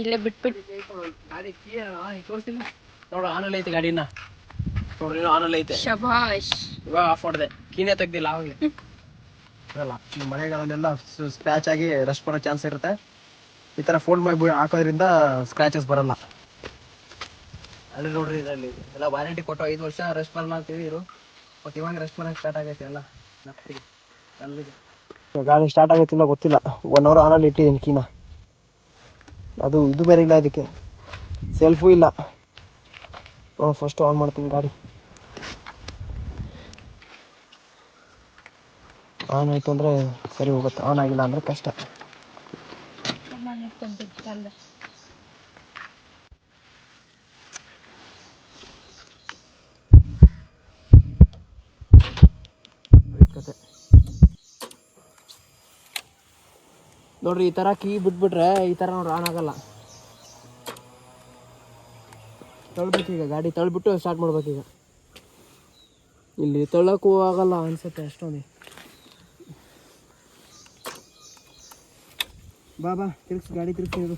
ಇಲ್ಲೇ ಬಿಟ್ಬಿಟ್ಟು ಗಾಡಿ ಕೀ ತೋರಿಸ್ತೀನಿ. ನೋಡು ಆನಲ್ಲಿ ಐತೆ ಗಾಡಿನ. ನೋಡ್ರಿ ಆನಲ್ಲಿ ಐತೆ. ಶಬಾಷ್ ಇವಾಗ ಆಫ್ ಮಾಡಿದೆ ಕೀನೇ ತೆಗ್ದಿಲ್ಲ ಆವಾಗಲೇ. ಅಲ್ಲ ಈ ಮಳೆಗಾಲದಲ್ಲೆಲ್ಲ ಸ್ಕ್ರ್ಯಾಚ್ ಆಗಿ ರಶ್ ಬರೋ ಚಾನ್ಸ್ ಇರುತ್ತೆ. ಈ ಥರ ಫೋನ್ ಮಾಡಿ ಹಾಕೋದ್ರಿಂದ ಸ್ಕ್ರ್ಯಾಚಸ್ ಬರಲ್ಲ. ಅಲ್ಲಿ ನೋಡ್ರಿ ಇದರಲ್ಲಿ. ಎಲ್ಲ ವಾರಂಟಿ ಕೊಟ್ಟು ಐದು ವರ್ಷ ರೆಸ್ಟ್ ಬರಲ್ಲ ಅಂತ ಹೇಳಿದ್ರು ಬಟ್ ಇವಾಗ ರಶ್ ಬರೋಕೆ ಸ್ಟಾರ್ಟ್ ಆಗೈತೆ ಎಲ್ಲ. ಅಲ್ಲಿಗೆ ಗಾಡಿ ಸ್ಟಾರ್ಟ್ ಆಗೈತಿಲ್ಲ ಗೊತ್ತಿಲ್ಲ. ಒನ್ ಅವರ್ ಆನಲ್ಲಿ ಇಟ್ಟಿದ್ದೀನಿ ಕೀನ. ಅದು ಇದು ಬೇರೆ ಇಲ್ಲ ಅದಕ್ಕೆ ಸೆಲ್ಫು ಇಲ್ಲ. ಫಸ್ಟ್ ಆನ್ ಮಾಡ್ತೀನಿ ಗಾಡಿ. ಆನ್ ಆಯ್ತು ಅಂದ್ರೆ ಸರಿ ಹೋಗುತ್ತೆ. ಆನ್ ಆಗಿಲ್ಲ ಅಂದ್ರೆ ಕಷ್ಟ. ನೋಡ್ರಿ, ಈ ಥರ ಕೀ ಬಿಟ್ಬಿಟ್ರೆ ಈ ಥರ ನೋಡ್ರಿ ಆನ್ ಆಗಲ್ಲ. ತಳ್ಬೇಕೀಗ ಗಾಡಿ ತಳ್ಬಿಟ್ಟು ಸ್ಟಾರ್ಟ್ ಮಾಡ್ಬೇಕು ಈಗ. ಇಲ್ಲಿ ತಳ್ಳಕ್ಕೂ ಆಗಲ್ಲ ಅನ್ಸುತ್ತೆ ಅಷ್ಟೊಂದು. ಬಾ ಬಾ, ತಿರ್ಗ್ಸಿ, ಗಾಡಿ ತಿರ್ಗಿಸಿ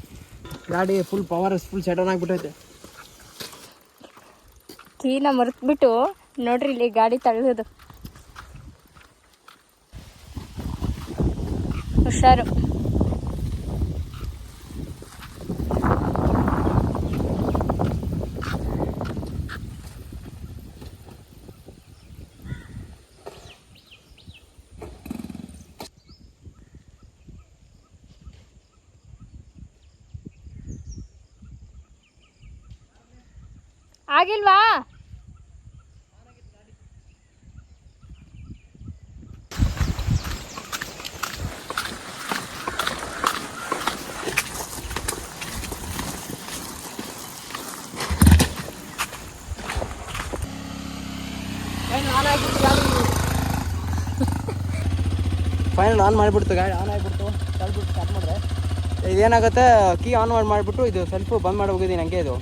ಗಾಡಿ full power full set on ಆಗ್ಬಿಟ್ಟೈತೆ ಕೀನ ಮರೆತ್ಬಿಟ್ಟು ನೋಡ್ರಿ ಇಲ್ಲಿ ಗಾಡಿ ತಳ್ಳೋದು. ಹುಷಾರು. ಆಗಿಲ್ವಾ? ಫೈನಲ್ ಆನ್ ಮಾಡಿಬಿಡ್ತು ಗಾಡಿ ಆನ್ ಆಗಿಬಿಡ್ತು. ಕಳ್ಬಿಟ್ಟು ಸ್ಟಾರ್ಟ್ ಮಾಡಿದ್ರೆ ಇದೇನಾಗುತ್ತೆ ಕೀ ಆನ್ ಮಾಡಿ ಮಾಡಿಬಿಟ್ಟು ಇದು ಸ್ವಲ್ಪ ಬಂದ್ ಮಾಡಿ ಹೋಗಿದ್ದೀನಿ ಹಂಗೆ ಇದು.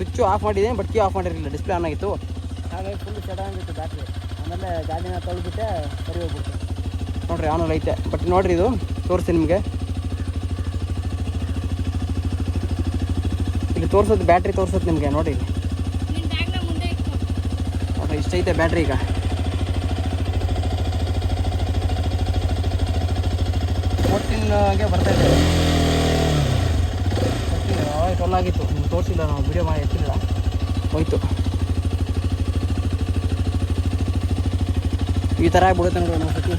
ಸ್ವಿಚ್ಚು ಆಫ್ ಮಾಡಿದ್ದೀನಿ ಬಟ್ ಕೀ ಆಫ್ ಮಾಡಿರಲಿಲ್ಲ ಡಿಸ್ಪ್ಲೇ ಆನ್ ಆಗಿತ್ತು. ಹಾಗಾಗಿ ಫುಲ್ ಸೆಟ್ ಆಗಿತ್ತು ಬ್ಯಾಟ್ರಿ ಆಮೇಲೆ ಗಾಡಿನ ತೊಳೆದ್ಬಿಟ್ಟೆ ಸರಿ ಹೋಗ್ಬಿಟ್ಟು ನೋಡ್ರಿ ಆನಲ್ಲಿ ಐತೆ. ಬಟ್ ನೋಡ್ರಿ ಇದು ತೋರಿಸಿ ನಿಮಗೆ. ಇಲ್ಲಿ ತೋರ್ಸೋದು ಬ್ಯಾಟ್ರಿ ತೋರ್ಸೋದು ನಿಮಗೆ ನೋಡಿ ನೋಡಿರಿ ಇಷ್ಟು ಐತೆ ಬ್ಯಾಟ್ರಿ ಈಗ ಫೋರ್ಟೀನ್ಗೆ ಬರ್ತೈತೆ ಟ್ವೆಲ್ ಆಗಿತ್ತು ನಿಮ್ಗೆ ತೋರಿಸಿಲ್ಲ, ನಾವು ವಿಡಿಯೋ ಮಾಡಿ ಎತ್ತಿಲ್ಲ. ಹೋಯ್ತು. ಈ ಥರ ಆಗ್ಬಿಡುತ್ತೆ ನೋಡಿ ಒಂದು ಸತಿ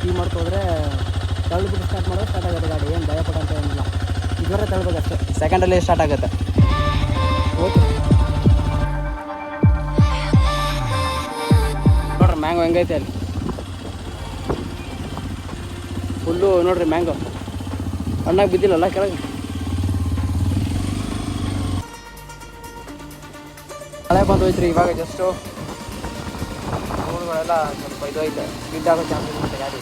ಟೀ ಮಾಡ್ಕೋದ್ರೆ ತಳ್ಳಿಬಿಟ್ಟು ಸ್ಟಾರ್ಟ್ ಮಾಡೋದು ಸ್ಟಾರ್ಟ್ ಆಗುತ್ತೆ ಗಾಡಿ. ಏನು ಭಯಪಡ ಅಂತ ಏನಿಲ್ಲ. ಇದರೇ ತಳ್ಬೇಕಷ್ಟೇ ಸೆಕೆಂಡಲ್ಲಿ ಸ್ಟಾರ್ಟ್ ಆಗುತ್ತೆ. ಓಕೆ ನೋಡ್ರಿ ಮ್ಯಾಂಗೋ ಹೆಂಗೈತೆ ಅಲ್ಲಿ. ಫುಲ್ಲು ನೋಡ್ರಿ ಮ್ಯಾಂಗೋ ಹಣ್ಣಾಗಿ ಬಿದ್ದಿಲ್ಲಲ್ಲ ಕೆಳಗೆ? ಮಳೆ ಬಂದು ಹೋಯ್ತ್ರಿ ಇವಾಗ ಜಸ್ಟು ರೋಡ್ಗಳೆಲ್ಲ ಸ್ವಲ್ಪ ಇದು ಐತೆ ಬಿದ್ದಾಗೋ ಚಾನ್ಸಸ್ ಇರುತ್ತೆ ಗಾಡಿ.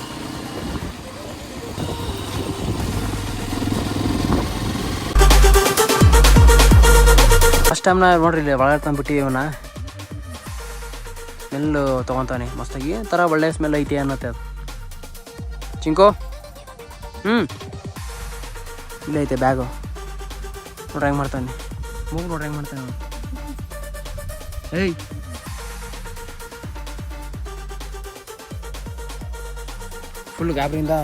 ಫಸ್ಟ್ ಟೈಮ್ನ ನೋಡ್ರಿ ಇಲ್ಲಿ ಒಳಗೆ ತಂದ್ಬಿಟ್ಟು ಇವನ್ನ. ಸ್ಮೆಲ್ಲು ತೊಗೊತಾನೆ ಮಸ್ತಾಗಿ ಥರ ಒಳ್ಳೆ ಸ್ಮೆಲ್ ಐತಿ ಅನ್ನತ್ತೆ ಅದು. ಚಿಂಕೋ? ಹ್ಞೂ ಇಲ್ಲೈತೆ ಬ್ಯಾಗು ನೋಡ್ರಿ ಹೆಂಗೆ ಮಾಡ್ತಾನೆ. ಮೂಗು ನೋಡ್ರಿ ಹೆಂಗೆ ಮಾಡ್ತಾನೆ. ಏಯ್ ಫುಲ್ ಗಾಬರಿಯಿಂದ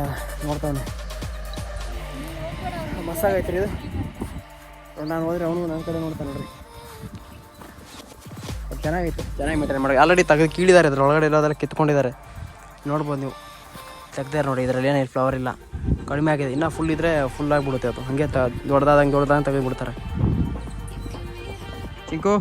ನೋಡ್ತಾನೆ ಮಸ್ತಾಗೈತೆ ರೀ ಇದು. ನಾನು ಹೋದ್ರೆ ಅವನು ನನ್ನ ಕಡೆ ನೋಡ್ತಾನೆ ನೋಡ್ರಿ. ಅದ್ ಚೆನ್ನಾಗೈತೆ. ಚೆನ್ನಾಗಿ ಮೇಂಟೈನ್ ಮಾಡಿ. ಆಲ್ರೆಡಿ ತೆಗೆದು ಕೀಳಿದ್ದಾರೆ ಅದ್ರ ಒಳಗಡೆ ಇರೋದೆಲ್ಲ ಕಿತ್ಕೊಂಡಿದ್ದಾರೆ ನೋಡ್ಬೋದು ನೀವು. ತೆಗ್ದಾರೆ ನೋಡಿ ಇದರಲ್ಲಿ ಏನಿಲ್ಲ ಫ್ಲವರ್ ಇಲ್ಲ. ಕಡಿಮೆ ಆಗಿದೆ. ಇನ್ನೂ ಫುಲ್ ಇದ್ದರೆ ಫುಲ್ ಆಗಿಬಿಡುತ್ತೆ ಅದು. ಹಾಗೆ ತ ದೊಡ್ಡದಾದಂಗೆ ದೊಡ್ಡದಾದಂಗೆ ತೆಗೆದುಬಿಡ್ತಾರೆ. ಚಿಂಕು.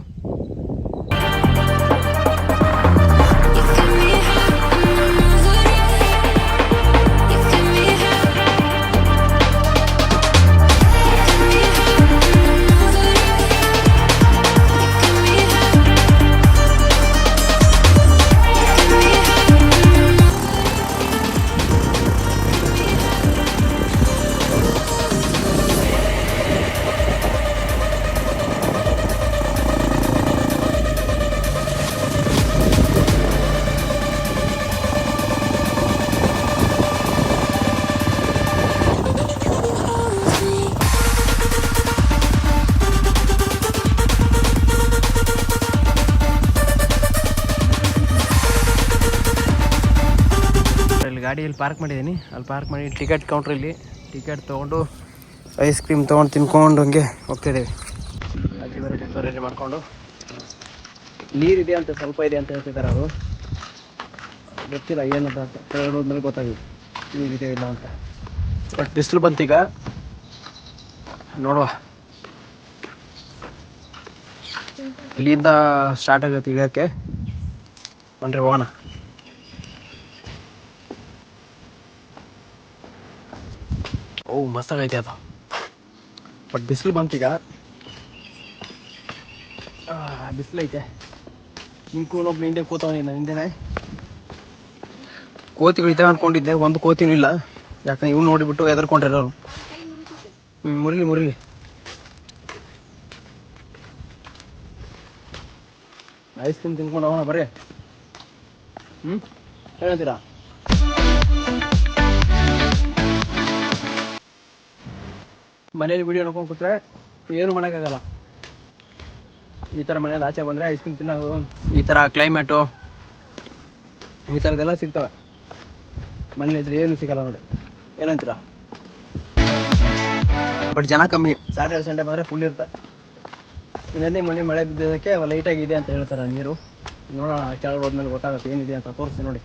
ಗಾಡಿ ಇಲ್ಲಿ ಪಾರ್ಕ್ ಮಾಡಿದ್ದೀನಿ. ಅಲ್ಲಿ ಪಾರ್ಕ್ ಮಾಡಿ ಟಿಕೆಟ್ ಕೌಂಟ್ರಲ್ಲಿ ಟಿಕೆಟ್ ತೊಗೊಂಡು ಐಸ್ ಕ್ರೀಮ್ ತೊಗೊಂಡು ತಿನ್ಕೊಂಡು ಹಂಗೆ ಹೋಗ್ತಿದ್ದೀವಿ ರೆಡಿ ಮಾಡಿಕೊಂಡು. ನೀರಿದೆ ಅಂತ ಸ್ವಲ್ಪ ಇದೆ ಅಂತ ಹೇಳ್ತಿದ್ದಾರೆ ಅವರು. ಗೊತ್ತಿಲ್ಲ ಏನಂತ ಹೋದ್ಮೇಲೆ ಗೊತ್ತಾಗಿದೆ. ನೀರಿದೆ ಇಲ್ಲ ಅಂತ. ಬಟ್ ಬಿಸಿಲು ಬಂತೀಗ ನೋಡುವ. ಇಲ್ಲಿಂದ ಸ್ಟಾರ್ಟ್ ಆಗುತ್ತೆ ಇಳಿಯೋಕ್ಕೆ. ಬಂದರೆ ಹೋಗೋಣ. ಓ ಮಸ್ತಾಗೈತೆ ಅದು. ಬಟ್ ಬಿಸಿಲು ಬಂತೀಗ. ಬಿಸಿಲು ಐತೆ. ನಿಂತ್ಕೊಂಡೊಬ್ಬ ನಿಂದೆ ಕೂತವನಿ ನಿಂದೇನೆ ಕೋತಿಗಳು ಇದ್ದಾವೆ ಅನ್ಕೊಂಡಿದ್ದೆ, ಒಂದು ಕೋತಿನೂ ಇಲ್ಲ. ಯಾಕಂದ್ರೆ ಇವ್ನು ನೋಡಿಬಿಟ್ಟು ಎದರ್ಕೊಂಡಿರೋರು ಹ್ಞೂ ಮುರಿಲಿ ಮುರಿಲಿ. ಐಸ್ ಕ್ರೀಮ್ ತಿನ್ಕೊಂಡು ಅವನ ಬರ್ರಿ. ಹ್ಞೂ ಹೇಳ್ತೀರಾ ಮನೇಲಿ ವಿಡಿಯೋ ನೋಡ್ಕೊಂಡು ಕೂತ್ರೆ ಏನು ಮಾಡೋಕ್ಕಾಗಲ್ಲ. ಈ ಥರ ಮನೇಲಿ ಆಚೆ ಬಂದರೆ ಐಸ್ ಕ್ರೀಮ್ ತಿನ್ನೋದು, ಈ ಥರ ಕ್ಲೈಮೇಟು ಈ ಥರದ್ದೆಲ್ಲ ಸಿಗ್ತವೆ. ಮನೇಲಿ ಇದ್ರೆ ಏನು ಸಿಗಲ್ಲ ನೋಡಿ. ಏನಂತೀರ? ಬಟ್ ಜನ ಕಮ್ಮಿ. ಸ್ಯಾಟರ್ಡೆ ಸಂಡೆ ಬಂದರೆ ಫುಲ್ ಇರುತ್ತೆ. ಇನ್ನೊಂದೇ ಮನೆ ಮಳೆ ಬಿದ್ದಿದ್ದಕ್ಕೆ ಲೈಟಾಗಿದೆ ಅಂತ ಹೇಳ್ತಾರೆ ನೀರು. ನೋಡೋಣ ಕೆಳಗೆ ಹೋದ್ಮೇಲೆ ಗೊತ್ತಾಗುತ್ತೆ ಏನಿದೆ ಅಂತ ತೋರಿಸ್ತೀನಿ ನೋಡಿ.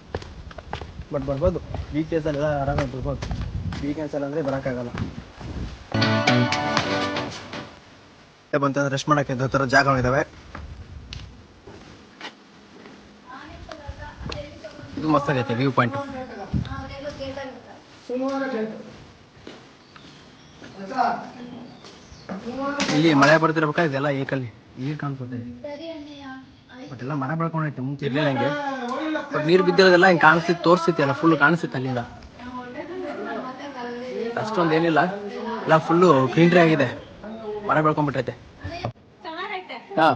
ಬಟ್ ಬರ್ಬೋದು. ವೀಕ್ ಡೇಸಲ್ಲೆಲ್ಲ ಆರಾಮಾಗಿ ಬರ್ಬೋದು. ವೀಕೆಂಡ್ಸಲ್ಲಿ ಅಂದರೆ ಬರೋಕ್ಕಾಗಲ್ಲ. ಬಂತಂದ್ರೆ ರೆಸ್ಟ್ ಮಾಡೋಕ್ಕೆ ಥರ ಜಾಗಗಳಿದ್ದಾವೆ ಇದು ಮಸ್ತಾಗೈತೆ ವ್ಯೂ ಪಾಯಿಂಟ್ ಇಲ್ಲಿ ಮಳೆ ಬರ್ತಿರ್ಬೇಕಾದ್ರೆ ಇದೆಲ್ಲ ಏಕಲ್ಲಿ ಈಗ ಕಾಣಿಸುತ್ತೆ ಎಲ್ಲ ಮರ ಬೆಳ್ಕೊಂಡೈತೆ ಮುಂಚೆ ಇರ್ಲಿಲ್ಲ ಹಂಗೆ. ಬಟ್ ನೀರು ಬಿದ್ದಿರೋದೆಲ್ಲ ಹಿಂಗೆ ಕಾಣಿಸ್ತಿತ್ತು ತೋರಿಸ್ತೈತೆ ಎಲ್ಲ ಫುಲ್ ಕಾಣಿಸುತ್ತೆ ಅಲ್ಲಿಂದ. ಅಷ್ಟೊಂದು ಏನಿಲ್ಲ ಎಲ್ಲ ಫುಲ್ಲು ಗ್ರೀನ್ರಿ ಆಗಿದೆ ಮರ ಬೆಳ್ಕೊಂಡ್ಬಿಟ್ಟೈತೆ ಹಾಂ.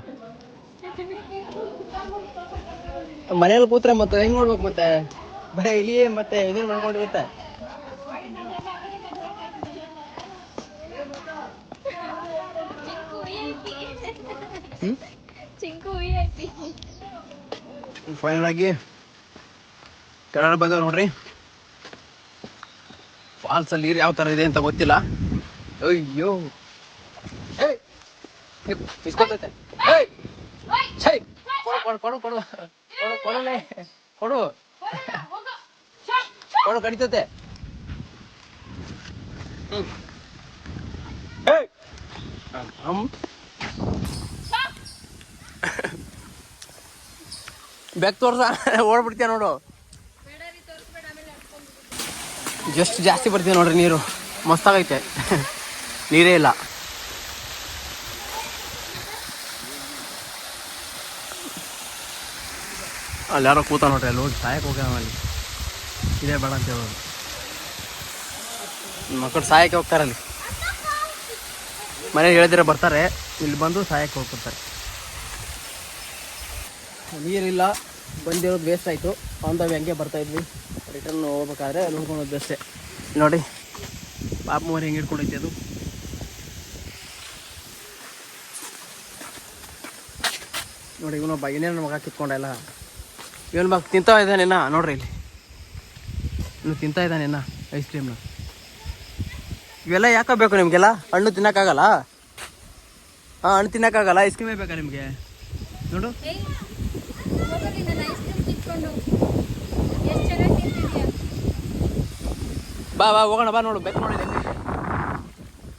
ಮನೇಲಿ ಕೂತ್ರೆ ಮತ್ತೆ ಹೆಂಗ್ ನೋಡ್ಬೇಕು ಮತ್ತೆ? ಬರೀ ಇಲ್ಲಿ ಮತ್ತೆ ಇದನ್ನ ಮಾಡ್ಕೊಂಡಿರುತ್ತೆ ಫೈನಲ್ ಆಗಿ ಕನ್ನಡ ಬಂದವ್ ನೋಡ್ರಿ. ಫಾಲ್ಸ್ ಅಲ್ಲಿ ನೀರು ಯಾವ ತರ ಇದೆ ಅಂತ ಗೊತ್ತಿಲ್ಲ. ಅಯ್ಯೋ ಏಯ್! ಇಸ್ಕೊತೈತೆ. ಏಯ್! ಛೈ! ಕೊಡು ಕೊಡು ಕೊಡು ಕೊಡು ಕೊಡು ಕೊಡಲೇ ಕೊಡು ಕೊಡು ಕಡಿತತೆ ಹ್ಮ್. ಏಯ್! ಹಮ್. ಬೆಕ್ ತೋರ್ಸ ಓಡ್ಬಿಡ್ತೀಯ ನೋಡು ಜಸ್ಟ್ ಜಾಸ್ತಿ ಬರ್ತೀವಿ ನೋಡ್ರಿ ನೀರು ಮಸ್ತಾಗೈತೆ ನೀರೇ ಇಲ್ಲ. ಅಲ್ಲಿ ಯಾರೋ ಕೂತ ನೋಡ್ರಿ ಅಲ್ಲಿ ಹೋಗಿ ಸಾಯಕ್ಕೆ ಹೋಗ್ಯಾವ ಅಲ್ಲಿ. ಇದೇ ಬೇಡ ಅಂತ ಹೇಳೋದು. ಮಕ್ಕಳು ಸಾಯಕ್ಕೆ ಹೋಗ್ತಾರೆ ಅಲ್ಲಿ. ಮನೇಲಿ ಹೇಳಿದ್ರೆ ಬರ್ತಾರೆ ಇಲ್ಲಿ ಬಂದು ಸಾಯಕ್ಕೆ ಹೋಗ್ಬಿಡ್ತಾರೆ. ನೀರಿಲ್ಲ ಬಂದಿರೋದು ವೇಸ್ಟ್ ಆಯಿತು. ಆನ್ ದ ವೇ ಹಂಗೆ ಬರ್ತಾ ಇದ್ವಿ. ರಿಟರ್ನ್ ಹೋಗ್ಬೇಕಾದ್ರೆ ನೋಡ್ಕೊಳೋದು ಬೆಸ್ಟೇ ನೋಡಿ ಪಾಪ ಮೋರಿ ಹೆಂಗೆ ಹಿಡ್ಕೊಂಡೈತೆ ಅದು. ನೋಡಿ ಇವನೊಬ್ಬ ಇನ್ನೇನು ಮಗ ಕಿತ್ಕೊಂಡೆಲ್ಲ ಇವನ್ ಮಗ ತಿಂತಾ ಇದ್ದಾನೇನ ನೋಡ್ರಿ ಇಲ್ಲಿ. ಇನ್ನು ತಿಂತಾ ಇದ್ದಾನೇನ ಐಸ್ ಕ್ರೀಮ್ನ ಇವೆಲ್ಲ ಯಾಕೆ ಬೇಕು ನಿಮಗೆಲ್ಲ? ಹಣ್ಣು ತಿನ್ನೋಕ್ಕಾಗಲ್ಲ? ಹಾಂ, ಹಣ್ಣು ತಿನ್ನೋಕ್ಕಾಗಲ್ಲ? ಐಸ್ ಕ್ರೀಮೇ ಬೇಕಾ ನಿಮಗೆ? ನೋಡು. ಬಾ ಬಾ, ಹೋಗೋಣ, ಬಾ ನೋಡು ಬೇಕು ನೋಡಿ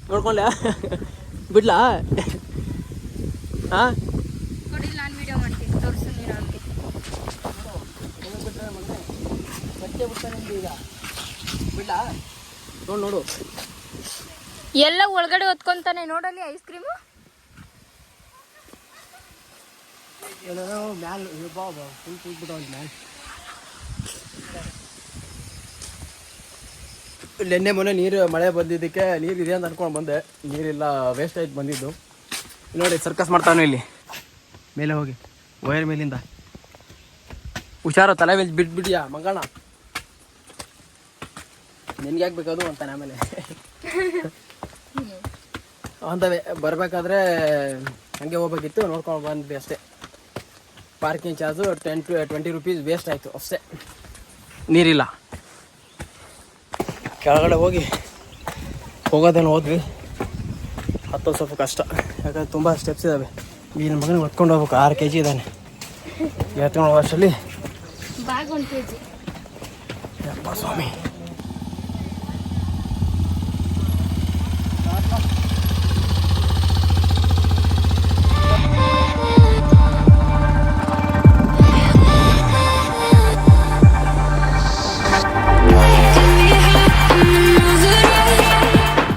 ನೋಡ್ಕೊಂಡ್ಲ? ಬಿಡ್ಲಾ? ಹಾಂ ಕೊಡಿ ನಾನು ವಿಡಿಯೋ ಮಾಡ್ತೀನಿ ತೋರಿಸು ನೀನು ಅವ್ರಿಗೆ ಬಿಡ್ಲಾ? ನೋಡು ನೋಡು. ಎಲ್ಲ ಒಳಗಡೆ ಹೊತ್ಕೊಂತಾನೆ ನೋಡಲ್ಲಿ ಐಸ್ ಕ್ರೀಮು ಮ್ಯಾಲ ಬಾ ಬಾ. ಫುಲ್ ಮ್ಯಾಲ. ನೆನ್ನೆ ಮೊನ್ನೆ ನೀರು ಮಳೆ ಬಂದಿದ್ದಕ್ಕೆ ನೀರು ಇದೆ ಅಂತ ಅನ್ಕೊಂಡು ಬಂದೆ. ನೀರಿಲ್ಲ ವೇಸ್ಟ್ ಆಯ್ತು ಬಂದಿದ್ದು. ನೋಡಿ ಸರ್ಕಸ್ ಮಾಡ್ತಾನೆ ಇಲ್ಲಿ. ಮೇಲೆ ಹೋಗಿ ವೈರ್ ಮೇಲಿಂದ. ಹುಷಾರು ತಲೆ ಮೇಲೆ ಬಿಟ್ಬಿಟ್ಟಿಯಾ ಮಂಗಣ ನಿನ್ಗೆ ಯಾಕೆ ಬೇಕದು ಅಂತಾನೆ ಆಮೇಲೆ. ಅಂತ ಬರಬೇಕಾದ್ರೆ ಹಂಗೆ ಹೋಗ್ಬೇಕಿತ್ತು ನೋಡ್ಕೊಂಡು ಬಂದ್ವಿ ಅಷ್ಟೇ. Parking charge ten to twenty rupees waste ಆಯಿತು ಅಷ್ಟೇ. ನೀರಿಲ್ಲ. ಕೆಳಗಡೆ ಹೋಗಿ ಹೋಗೋದೇನು ಹೋದ್ವಿ. ಹತ್ತು ಸ್ವಲ್ಪ ಕಷ್ಟ. ಯಾಕಂದ್ರೆ ತುಂಬ ಸ್ಟೆಪ್ಸ್ ಇದ್ದಾವೆ ಈ ನನ್ನ ಮಗನಿಗೆ ಹೊತ್ಕೊಂಡು ಹೋಗ್ಬೇಕು. ಆರು ಕೆ ಜಿ ಇದ್ದಾನೆ. ಎತ್ಕೊಂಡು ಹೋಗೋಷ್ಟರಲ್ಲಿ ಸ್ವಾಮಿ.